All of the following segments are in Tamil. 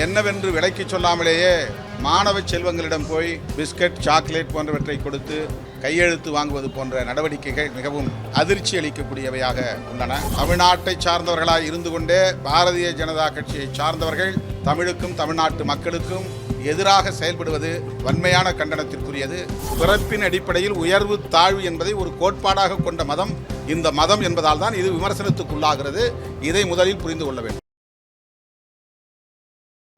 என்னவென்று விலைக்கு சொல்லாமலேயே மாணவ செல்வங்களிடம் போய் பிஸ்கட் சாக்லேட் போன்றவற்றை கொடுத்து கையெழுத்து வாங்குவது போன்ற நடவடிக்கைகள் மிகவும் அதிர்ச்சி அளிக்கக்கூடியவையாக உள்ளன. தமிழ்நாட்டை சார்ந்தவர்களாக இருந்து கொண்டே பாரதிய ஜனதா கட்சியை சார்ந்தவர்கள் தமிழுக்கும் தமிழ்நாட்டு மக்களுக்கும் எதிராக செயல்படுவது வன்மையான கண்டனத்திற்குரியது. பிறப்பின் அடிப்படையில் உயர்வு தாழ்வு என்பதை ஒரு கோட்பாடாக கொண்ட மதம் இந்த மதம் என்பதால் தான் இது விமர்சனத்துக்குள்ளாகிறது. இதை முதலில் புரிந்து கொள்ள வேண்டும்.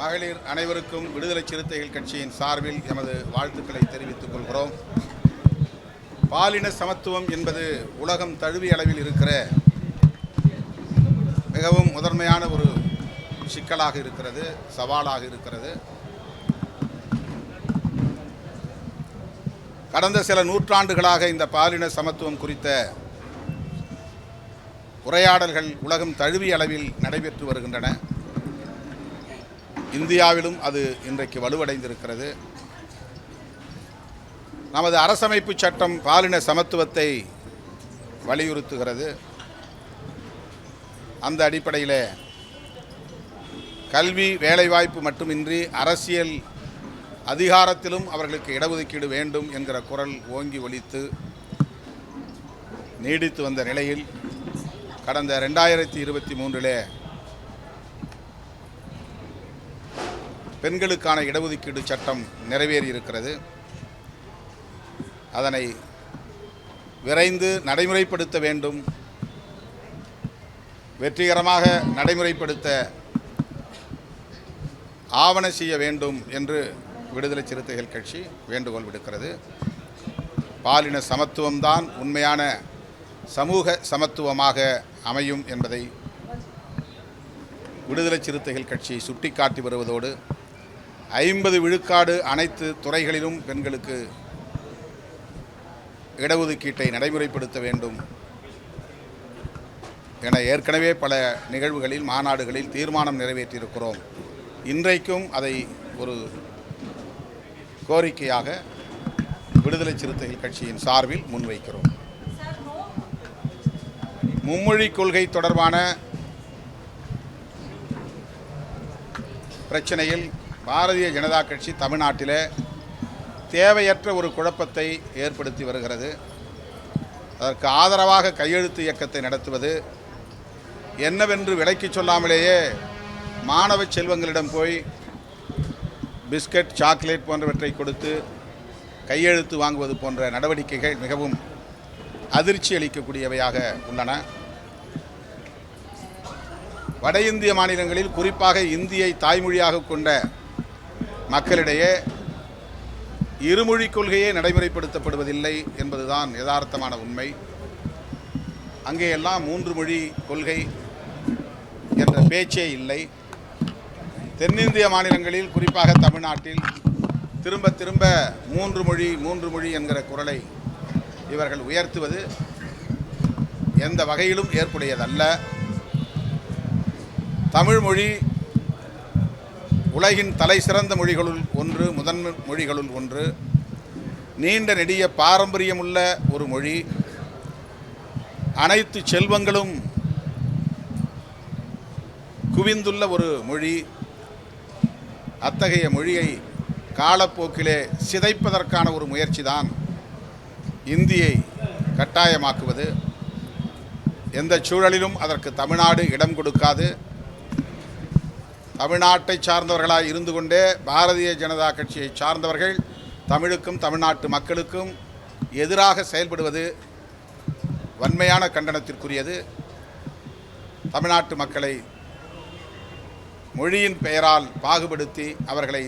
மகளிர் அனைவருக்கும் விடுதலை சிறுத்தைகள் கட்சியின் சார்பில் எமது வாழ்த்துக்களை தெரிவித்துக் கொள்கிறோம். பாலின சமத்துவம் என்பது உலகம் தழுவிய அளவில் இருக்கிற மிகவும் முதன்மையான ஒரு சிக்கலாக இருக்கிறது சவாலாக இருக்கிறது. கடந்த சில நூற்றாண்டுகளாக இந்த பாலின சமத்துவம் குறித்த உரையாடல்கள் உலகம் தழுவிய அளவில் நடைபெற்று வருகின்றன. இந்தியாவிலும் அது இன்றைக்கு வலுவடைந்திருக்கிறது. நமது அரசமைப்பு சட்டம் பாலின சமத்துவத்தை வலியுறுத்துகிறது. அந்த அடிப்படையில் கல்வி வேலைவாய்ப்பு மட்டுமின்றி அரசியல் அதிகாரத்திலும் அவர்களுக்கு இடஒதுக்கீடு வேண்டும் என்கிற குரல் ஓங்கி ஒலித்து நீடித்து வந்த நிலையில் கடந்த ரெண்டாயிரத்தி இருபத்தி மூன்றிலே பெண்களுக்கான இடஒதுக்கீடு சட்டம் நிறைவேறி இருக்கிறது அதனை விரைந்து நடைமுறைப்படுத்த வேண்டும். வெற்றிகரமாக நடைமுறைப்படுத்த ஆவண செய்ய வேண்டும் என்று விடுதலை சிறுத்தைகள் கட்சி வேண்டுகோள் விடுக்கிறது. பாலின சமத்துவம்தான் உண்மையான சமூக சமத்துவமாக அமையும் என்பதை விடுதலை சிறுத்தைகள் கட்சி சுட்டிக்காட்டி வருவதோடு ஐம்பது விழுக்காடு அனைத்து துறைகளிலும் பெண்களுக்கு இடஒதுக்கீட்டை நடைமுறைப்படுத்த வேண்டும் என ஏற்கனவே பல நிகழ்வுகளில் மாநாடுகளில் தீர்மானம் நிறைவேற்றியிருக்கிறோம். இன்றைக்கும் அதை ஒரு கோரிக்கையாக விடுதலை சிறுத்தைகள் கட்சியின் சார்பில் முன்வைக்கிறோம். மும்மொழி கொள்கை தொடர்பான பிரச்சனையில் பாரதிய ஜனதா கட்சி தமிழ்நாட்டில் தேவையற்ற ஒரு குழப்பத்தை ஏற்படுத்தி வருகிறது. அதற்கு ஆதரவாக கையெழுத்து இயக்கத்தை நடத்துவது என்னவென்று விலைக்கு சொல்லாமலேயே மாணவ செல்வங்களிடம் போய் பிஸ்கட் சாக்லேட் போன்றவற்றை கொடுத்து கையெழுத்து வாங்குவது போன்ற நடவடிக்கைகள் மிகவும் அதிர்ச்சி அளிக்கக்கூடியவையாக உள்ளன. வட இந்திய மாநிலங்களில் குறிப்பாக இந்தியை தாய்மொழியாக கொண்ட மக்களிடையே இருமொழி கொள்கையே நடைமுறைப்படுத்தப்படுவதில்லை என்பதுதான் யதார்த்தமான உண்மை. அங்கேயெல்லாம் மூன்று மொழி கொள்கை என்ற பேச்சே இல்லை. தென்னிந்திய மாநிலங்களில் குறிப்பாக தமிழ்நாட்டில் திரும்ப திரும்ப மூன்று மொழி மூன்று மொழி என்கிற குரலை இவர்கள் உயர்த்துவது எந்த வகையிலும் ஏற்புடையதல்ல. தமிழ் மொழி உலகின் தலை சிறந்த மொழிகளுள் ஒன்று முதன்மை மொழிகளுள் ஒன்று. நீண்ட நெடிய பாரம்பரியமுள்ள ஒரு மொழி. அனைத்து செல்வங்களும் குவிந்துள்ள ஒரு மொழி. அத்தகைய மொழியை காலப்போக்கிலே சிதைப்பதற்கான ஒரு முயற்சி தான் இந்தியை கட்டாயமாக்குவது. எந்த சூழலிலும் அதற்கு தமிழ்நாடு இடம் கொடுக்காது. தமிழ்நாட்டை சார்ந்தவர்களாக இருந்து கொண்டே பாரதிய ஜனதா கட்சியை சார்ந்தவர்கள் தமிழுக்கும் தமிழ்நாட்டு மக்களுக்கும் எதிராக செயல்படுவது வன்மையான கண்டனத்திற்குரியது. தமிழ்நாட்டு மக்களை மொழியின் பெயரால் பாகுபடுத்தி அவர்களை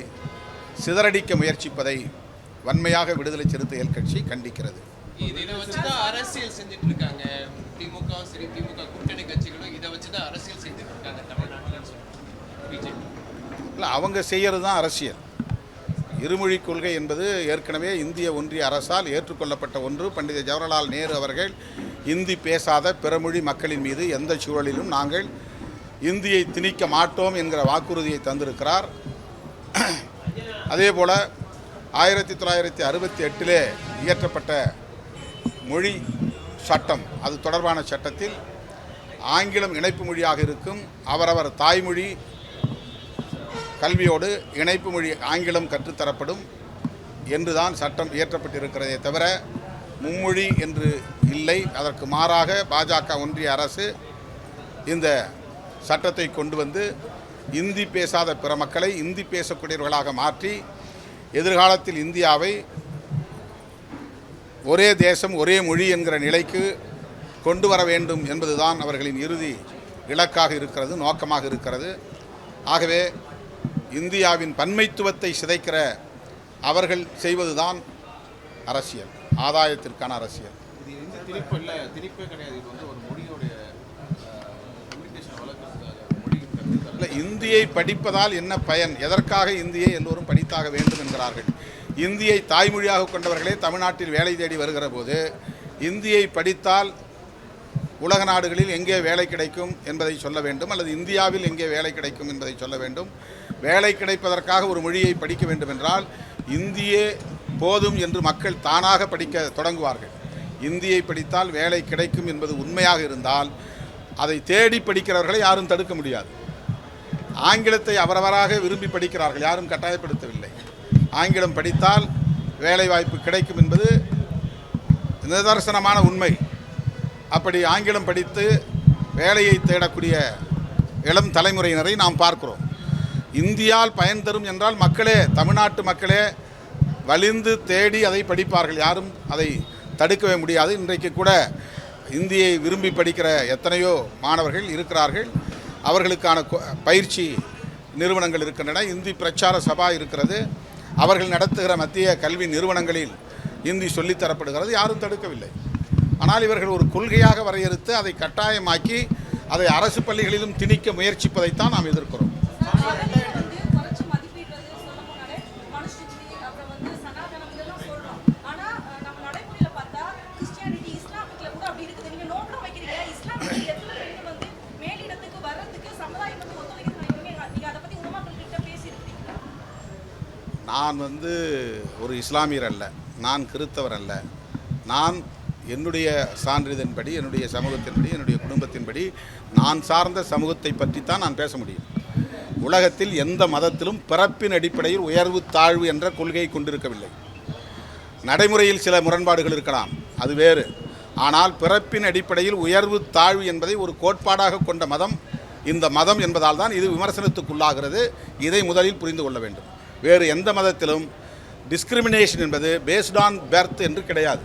சிதறடிக்க முயற்சிப்பதை வன்மையாக விடுதலை சிறுத்தைகள் கட்சி கண்டிக்கிறது. அரசியல் செஞ்சிட்டு இருக்காங்க திமுக சரி திமுக கூட்டணி கட்சிகளும் இதை வச்சுதான் அரசியல் செஞ்சுட்டு இருக்காங்க இல்லை அவங்க செய்கிறது தான் அரசியல். இருமொழிக் கொள்கை என்பது ஏற்கனவே இந்திய ஒன்றிய அரசால் ஏற்றுக்கொள்ளப்பட்ட ஒன்று. பண்டித ஜவஹர்லால் நேரு அவர்கள் இந்தி பேசாத பிறமொழி மக்களின் மீது எந்த சூழலிலும் நாங்கள் இந்தியை திணிக்க மாட்டோம் என்கிற வாக்குறுதியை தந்திருக்கிறார். அதே போல் ஆயிரத்தி தொள்ளாயிரத்தி அறுபத்தி எட்டிலே இயற்றப்பட்ட மொழி சட்டம் அது தொடர்பான சட்டத்தில் ஆங்கிலம் இணைப்பு மொழியாக இருக்கும். அவரவர் தாய்மொழி கல்வியோடு இணைப்பு மொழி ஆங்கிலம் கற்றுத்தரப்படும் என்று தான் சட்டம் இயற்றப்பட்டிருக்கிறதே தவிர மும்மொழி என்று இல்லை. அதற்கு மாறாக பாஜக ஒன்றிய அரசு இந்த சட்டத்தை கொண்டு வந்து இந்தி பேசாத பிற மக்களை இந்தி பேசக்கூடியவர்களாக மாற்றி எதிர்காலத்தில் இந்தியாவை ஒரே தேசம் ஒரே மொழி என்கிற நிலைக்கு கொண்டு வர வேண்டும் என்பதுதான் அவர்களின் இறுதி இலக்காக இருக்கிறது நோக்கமாக இருக்கிறது. ஆகவே இந்தியாவின் பன்மைத்துவத்தை சிதைக்கிற அவர்கள் செய்வதுதான் அரசியல் ஆதாயத்திற்கான அரசியல். இல்லை இந்தியை படிப்பதால் என்ன பயன்? எதற்காக இந்தியை எல்லோரும் படித்தாக வேண்டும் என்கிறார்கள்? இந்தியை தாய்மொழியாக கொண்டவர்களே தமிழ்நாட்டில் வேலை தேடி வருகிற போது இந்தியை படித்தால் உலக நாடுகளில் எங்கே வேலை கிடைக்கும் என்பதை சொல்ல வேண்டும் அல்லது இந்தியாவில் எங்கே வேலை கிடைக்கும் என்பதை சொல்ல வேண்டும். வேலை கிடைப்பதற்காக ஒரு மொழியை படிக்க வேண்டும் என்றால் இந்தியே போதும் என்று மக்கள் தானாக படிக்க தொடங்குவார்கள். இந்தியை படித்தால் வேலை கிடைக்கும் என்பது உண்மையாக இருந்தால் அதை தேடி படிக்கிறவர்களை யாரும் தடுக்க முடியாது. ஆங்கிலத்தை அவரவராக விரும்பி படிக்கிறார்கள் யாரும் கட்டாயப்படுத்தவில்லை. ஆங்கிலம் படித்தால் வேலைவாய்ப்பு கிடைக்கும் என்பது நிதர்சனமான உண்மை. அப்படி ஆங்கிலம் படித்து வேலையை தேடக்கூடிய இளம் தலைமுறையினரை நாம் பார்க்கிறோம். இந்தியால் பயன் தரும் என்றால் மக்களே தமிழ்நாட்டு மக்களே வலிந்து தேடி அதை படிப்பார்கள். யாரும் அதை தடுக்கவே முடியாது. இன்றைக்கு கூட இந்தியை விரும்பி படிக்கிற எத்தனையோ மாணவர்கள் இருக்கிறார்கள். அவர்களுக்கான கொ- பயிற்சி நிறுவனங்கள் இருக்கின்றன. இந்தி பிரச்சார சபா இருக்கிறது. அவர்கள் நடத்துகிற மத்திய கல்வி நிறுவனங்களில் இந்தி சொல்லித்தரப்படுகிறது யாரும் தடுக்கவில்லை. ஆனால் இவர்கள் ஒரு கொள்கையாக வரையறுத்து அதை கட்டாயமாக்கி அதை அரசு பள்ளிகளிலும் திணிக்க முயற்சிப்பதைத்தான் நாம் எதிர்க்கிறோம். நான் வந்து ஒரு இஸ்லாமியர் அல்ல. நான் கிறித்தவர் அல்ல. நான் என்னுடைய சான்றிதழின்படி என்னுடைய சமூகத்தின்படி என்னுடைய குடும்பத்தின்படி நான் சார்ந்த சமூகத்தை தான் நான் பேச முடியும். உலகத்தில் எந்த மதத்திலும் பிறப்பின் அடிப்படையில் உயர்வு தாழ்வு என்ற கொள்கையை கொண்டிருக்கவில்லை. நடைமுறையில் சில முரண்பாடுகள் இருக்கலாம் அது வேறு. ஆனால் பிறப்பின் அடிப்படையில் உயர்வு தாழ்வு என்பதை ஒரு கோட்பாடாக கொண்ட மதம் இந்த மதம் என்பதால் தான் இது விமர்சனத்துக்குள்ளாகிறது. இதை முதலில் புரிந்து கொள்ள வேண்டும். வேறு எந்த மதத்திலும் டிஸ்கிரிமினேஷன் என்பது பேஸ்ட் ஆன் பெர்த் என்று கிடையாது.